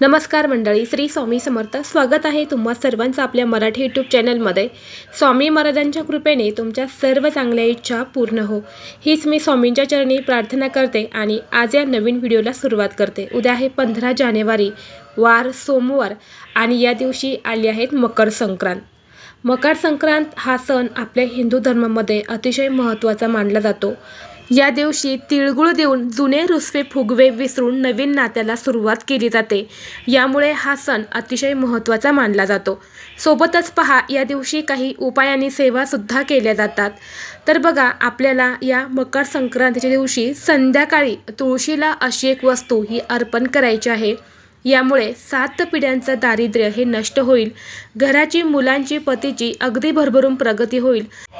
नमस्कार मंडळी श्री स्वामी समर्थ. स्वागत आहे तुम्हा सर्वांचं आपल्या मराठी यूट्यूब चॅनलमध्ये स्वामी महाराजांच्या कृपेने तुमच्या सर्व चांगल्या इच्छा पूर्ण हो. हीच मी स्वामींच्या चरणी प्रार्थना करते आणि आज या नवीन व्हिडिओला सुरुवात करते. उद्या आहे पंधरा जानेवारी वार सोमवार आणि या दिवशी आली आहेत मकर संक्रांत. मकर संक्रांत हा सण आपल्या हिंदू धर्मामध्ये अतिशय महत्त्वाचा मानला जातो. या दिवशी तिळगुळ देऊन जुने रुसवे फुगवे विसरून नवीन नात्याला सुरुवात केली जाते. यामुळे हा सण अतिशय महत्त्वाचा मानला जातो. सोबतच पहा या दिवशी काही उपाय आणि सेवासुद्धा केल्या जातात. तर बघा आपल्याला या मकर संक्रांतीच्या दिवशी संध्याकाळी तुळशीला अशी एक वस्तू ही अर्पण करायची आहे. यामुळे सात पिढ्यांचं दारिद्र्य हे नष्ट होईल. घराची मुलांची पतीची अगदी भरभरून प्रगती होईल.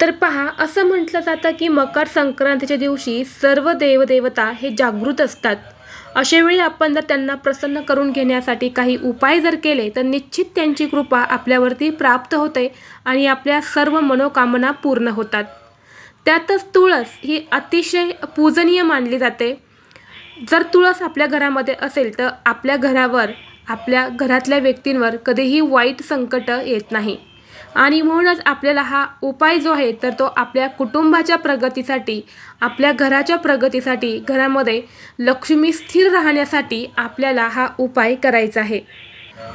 तर पहा असं म्हटलं जातं की मकर संक्रांतीच्या दिवशी सर्व देवदेवता हे जागृत असतात. अशावेळी आपण जर त्यांना प्रसन्न करून घेण्यासाठी काही उपाय जर केले तर निश्चित त्यांची कृपा आपल्यावरती प्राप्त होते आणि आपल्या सर्व मनोकामना पूर्ण होतात. त्यातच तुळस ही अतिशय पूजनीय मानली जाते. जर तुळस आपल्या घरामध्ये असेल तर आपल्या घरावर आपल्या घरातल्या व्यक्तींवर कधीही वाईट संकट येत नाही. आणि म्हणूनच आपल्याला हा उपाय जो आहे तर तो आपल्या कुटुंबाच्या प्रगतीसाठी आपल्या घराच्या प्रगतीसाठी घरामध्ये लक्ष्मी स्थिर राहण्यासाठी आपल्याला हा उपाय करायचा आहे.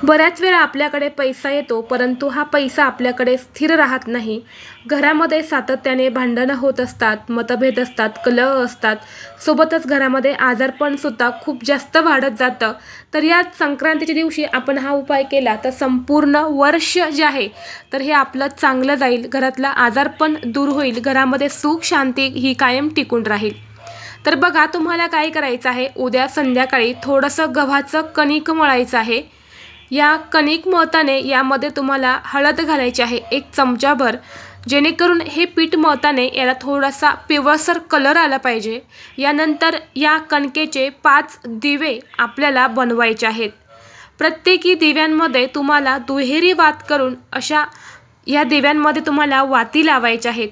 बऱ्याच वेळा आपल्याकडे पैसा येतो परंतु हा पैसा आपल्याकडे स्थिर राहत नाही. घरामध्ये सातत्याने भांडणं होत असतात मतभेद असतात कलह असतात. सोबतच घरामध्ये आजारपणसुद्धा खूप जास्त वाढत जातं. तर या संक्रांतीच्या दिवशी आपण हा उपाय केला तर संपूर्ण वर्ष जे आहे तर हे आपलं चांगलं जाईल. घरातला आजारपण दूर होईल. घरामध्ये सुख शांती ही कायम टिकून राहील. तर बघा तुम्हाला काय करायचं आहे? उद्या संध्याकाळी थोडंसं गव्हाचं कणिक मळायचं आहे. या कणिक मळताने यामध्ये तुम्हाला हळद घालायची आहे एक चमचाभर. जेणेकरून हे पीठ मळताने याला थोडासा पिवळसर कलर आला पाहिजे. यानंतर या कणकेचे पाच दिवे आपल्याला बनवायचे आहेत. प्रत्येकी दिव्यांमध्ये तुम्हाला दुहेरी वात करून अशा या दिव्यांमध्ये तुम्हाला वाती लावायच्या आहेत.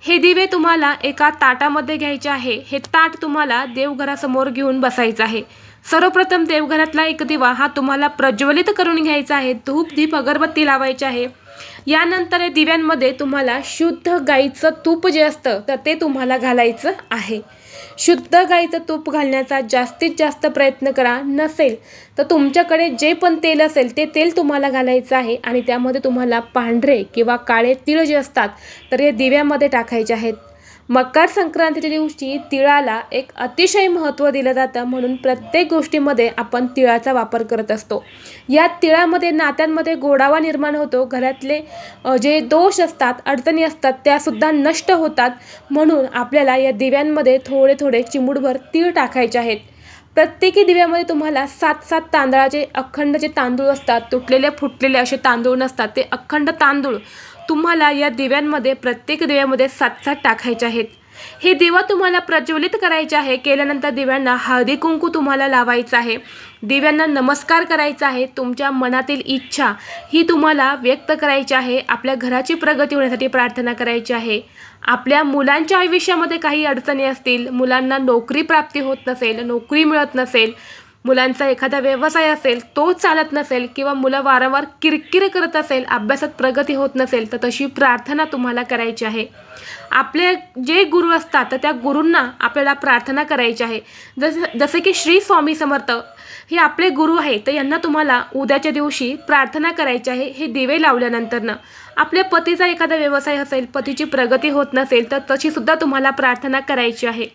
हे दिवे तुम्हाला एका ताटामध्ये घ्यायचे आहे. हे ताट तुम्हाला देवघरासमोर घेऊन बसायचं आहे. सर्वप्रथम देवघरातला एक दिवा हा तुम्हाला प्रज्वलित करून घ्यायचा आहे. धूप दीप अगरबत्ती लावायची आहे. यानंतर या दिव्यांमध्ये तुम्हाला शुद्ध गाईचं तूप जे असतं तर ते तुम्हाला घालायचं आहे. शुद्ध गाईचं तूप घालण्याचा जास्तीत जास्त प्रयत्न करा. नसेल तर तुमच्याकडे जे पण तेल असेल ते तेल तुम्हाला घालायचं आहे आणि त्यामध्ये तुम्हाला पांढरे किंवा काळे तिळ जे असतात तर हे दिव्यामध्ये टाकायचे आहेत. मकर संक्रांतीच्या दिवशी तिळाला एक अतिशय महत्त्व दिलं जातं म्हणून प्रत्येक गोष्टीमध्ये आपण तिळाचा वापर करत असतो. या तिळामध्ये नात्यांमध्ये गोडावा निर्माण होतो. घरातले जे दोष असतात अडचणी असतात त्यासुद्धा नष्ट होतात. म्हणून आपल्याला या दिव्यांमध्ये थोडे थोडे चिमूडभर तीळ टाकायचे आहेत. प्रत्येकी दिव्यामध्ये तुम्हाला सात सात तांदळाचे अखंड जे तांदूळ असतात तुटलेले फुटलेले असे तांदूळ नसतात ते अखंड तांदूळ तुम्हाला या दिव्यांमध्ये प्रत्येक दिव्यामध्ये सात सात टाकायचे आहेत. हे दिवा तुम्हाला प्रज्वलित करायचे आहे. केल्यानंतर दिव्यांना हळदी कुंकू तुम्हाला लावायचं आहे. दिव्यांना नमस्कार करायचा आहे. तुमच्या मनातील इच्छा ही तुम्हाला व्यक्त करायची आहे. आपल्या घराची प्रगती होण्यासाठी प्रार्थना करायची आहे. आपल्या मुलांच्या आयुष्यामध्ये काही अडचणी असतील मुलांना नोकरी प्राप्ती होत नसेल नोकरी मिळत नसेल मुलांचा एखादा व्यवसाय असेल तो चालत नसेल किंवा मुलं वारंवार किरकिर करत असेल अभ्यासात प्रगती होत नसेल तर तशी प्रार्थना तुम्हाला करायची आहे. आपले जे गुरु असतात तर त्या गुरूंना आपल्याला प्रार्थना करायची आहे. जसं जसे की श्री स्वामी समर्थ हे आपले गुरु आहे तर यांना तुम्हाला उद्याच्या दिवशी प्रार्थना करायची आहे हे दिवे लावल्यानंतरनं. आपल्या पतीचा एखादा व्यवसाय असेल पतीची प्रगती होत नसेल तर तशीसुद्धा तुम्हाला प्रार्थना करायची आहे.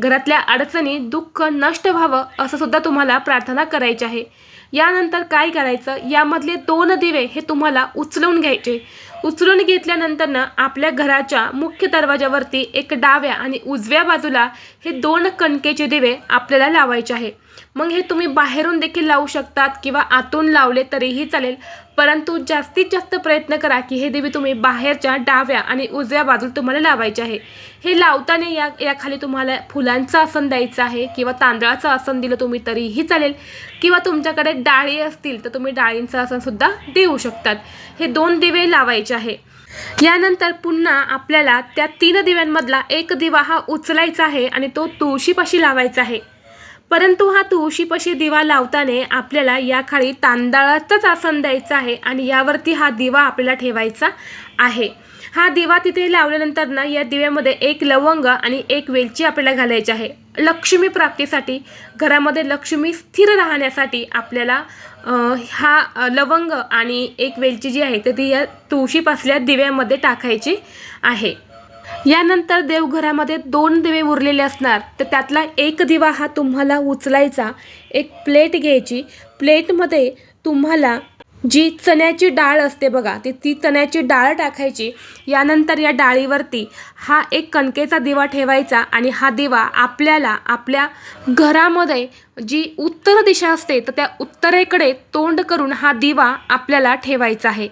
घरातल्या अडचणी दुःख नष्ट व्हावं असंसुद्धा तुम्हाला प्रार्थना करायची आहे. यानंतर काय करायचं? यामधले दोन दिवे हे तुम्हाला उचलून घ्यायचे. उचलून घेतल्यानंतरनं आपल्या घराच्या मुख्य दरवाजावरती एक डाव्या आणि उजव्या बाजूला हे दोन कणकेचे दिवे आपल्याला लावायचे आहे. मग हे तुम्ही बाहेरून देखील लावू शकतात किंवा आतून लावले तरीही चालेल. परंतु जास्तीत जास्त प्रयत्न करा की हे दिवे तुम्ही बाहेरच्या डाव्या आणि उजव्या बाजूला तुम्हाला लावायचे आहे. हे लावताना या याखाली तुम्हाला फुलांचं आसन द्यायचं आहे किंवा तांदळाचं आसन दिलं तुम्ही तरीही चालेल. किंवा तुमच्याकडे डाळी असतील तर तुम्ही डाळींचं आसनसुद्धा देऊ शकतात. हे दोन दिवे लावायचे आहे. यानंतर पुन्हा आपल्याला त्या तीन दिव्यांमधला एक दिवा हा उचलायचा आहे आणि तो तुळशीपाशी लावायचा आहे. परंतु हा तुळशीपाशी दिवा लावताना आपल्याला या खाली तांदळाचंच आसन द्यायचं आहे आणि यावरती हा दिवा आपल्याला ठेवायचा आहे. हा दिवा तिथे लावल्यानंतर ना या दिव्यामध्ये एक लवंग आणि एक वेलची आपल्याला घालायची आहे. लक्ष्मी प्राप्तीसाठी घरामध्ये लक्ष्मी स्थिर राहण्यासाठी आपल्याला हा लवंग आणि एक वेलची जी आहे तर ती या तुळशीपासल्या दिव्यामध्ये टाकायची आहे. यानंतर देवघरामध्ये दोन दिवे उरलेले असणार. तर त्यातला एक दिवा हा तुम्हाला उचलायचा. एक प्लेट घ्यायची. प्लेटमध्ये तुम्हाला जी चण्याची डाळ असते बघा ती ती चण्याची डाळ टाकायची यानंतर या डाळीवरती हा एक कणकेचा दिवा ठेवायचा आणि हा दिवा आपल्याला आपल्या घरामध्ये जी उत्तर दिशा असते तर त्या उत्तरेकडे तोंड करून हा दिवा आपल्याला ठेवायचा आहे.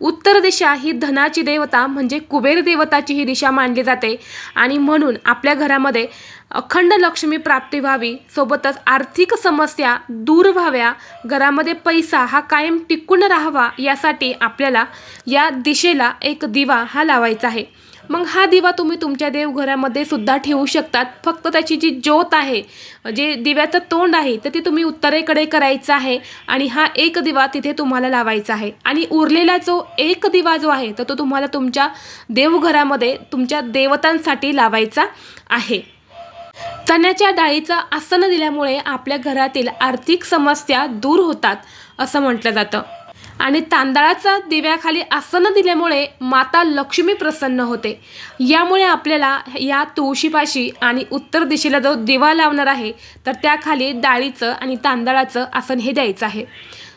उत्तर दिशा ही धनाची देवता म्हणजे कुबेर देवताची ही दिशा मानली जाते. आणि म्हणून आपल्या घरामध्ये अखंड लक्ष्मी प्राप्ती व्हावी. सोबतच आर्थिक समस्या दूर व्हाव्या. घरामध्ये पैसा हा कायम टिकून राहावा यासाठी आपल्याला या दिशेला एक दिवा हा लावायचा आहे. मग हा दिवा तुम्ही तुमच्या देवघरामध्ये सुद्धा ठेवू शकतात. फक्त त्याची जी ज्योत आहे जे दिव्याचं तोंड आहे तर ते तुम्ही उत्तरेकडे करायचं आहे आणि हा एक दिवा तिथे तुम्हाला लावायचा आहे. आणि उरलेला जो एक दिवा जो आहे तर तो तुम्हाला तुमच्या देवघरामध्ये तुमच्या देवतांसाठी लावायचा आहे. चण्याच्या डाळीचं आसन दिल्यामुळे आपल्या घरातील आर्थिक समस्या दूर होतात असं म्हटलं जातं. आणि तांदळाचा दिव्याखाली आसन दिल्यामुळे माता लक्ष्मी प्रसन्न होते. यामुळे आपल्याला या तुळशीपाशी आणि उत्तर दिशेला जो दिवा लावणार आहे तर त्याखाली डाळीचं आणि तांदळाचं आसन हे द्यायचं आहे.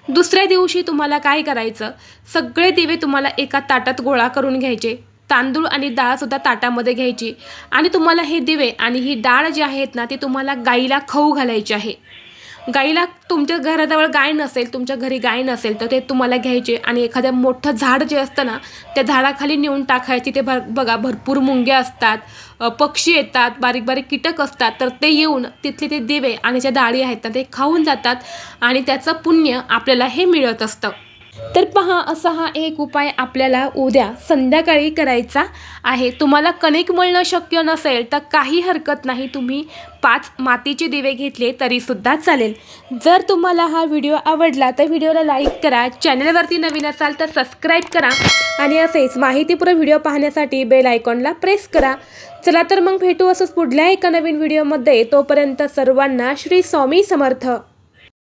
दुसऱ्या दिवशी तुम्हाला काय करायचं? सगळे दिवे तुम्हाला एका ताटात गोळा करून घ्यायचे. तांदूळ आणि डाळसुद्धा ताटामध्ये घ्यायची. आणि तुम्हाला हे दिवे आणि ही डाळ जी आहेत ना ती तुम्हाला गाईला खाऊ घालायची आहे. गाईला तुमच्या घराजवळ गाय नसेल तुमच्या घरी गाय नसेल तर ते तुम्हाला घ्यायचे. आणि एखादं मोठं झाड जे असतं ना त्या झाडाखाली नेऊन टाकायचे. ते भर बघा भरपूर मुंग्या असतात पक्षी येतात बारीक बारीक कीटक असतात तर ते येऊन तिथले ते दिवे आणि ज्या डाळी आहेत ना ते खाऊन जातात. आणि त्याचं पुण्य आपल्याला हे मिळत असतं. तर पहा असा हा एक उपाय आपल्याला उद्या संध्याकाळी करायचा आहे. तुम्हाला कणिक मळणं शक्य नसेल तर काही हरकत नाही. तुम्ही पाच मातीचे दिवे घेतले तरीसुद्धा चालेल. जर तुम्हाला हा व्हिडिओ आवडला तर व्हिडिओला लाईक करा. चॅनलवरती नवीन असाल तर सबस्क्राईब करा. आणि असेच माहितीपूर्ण व्हिडिओ पाहण्यासाठी बेल आयकॉनला प्रेस करा. चला तर मग भेटू असंच पुढल्या एका नवीन व्हिडिओमध्ये. तोपर्यंत सर्वांना श्री स्वामी समर्थ.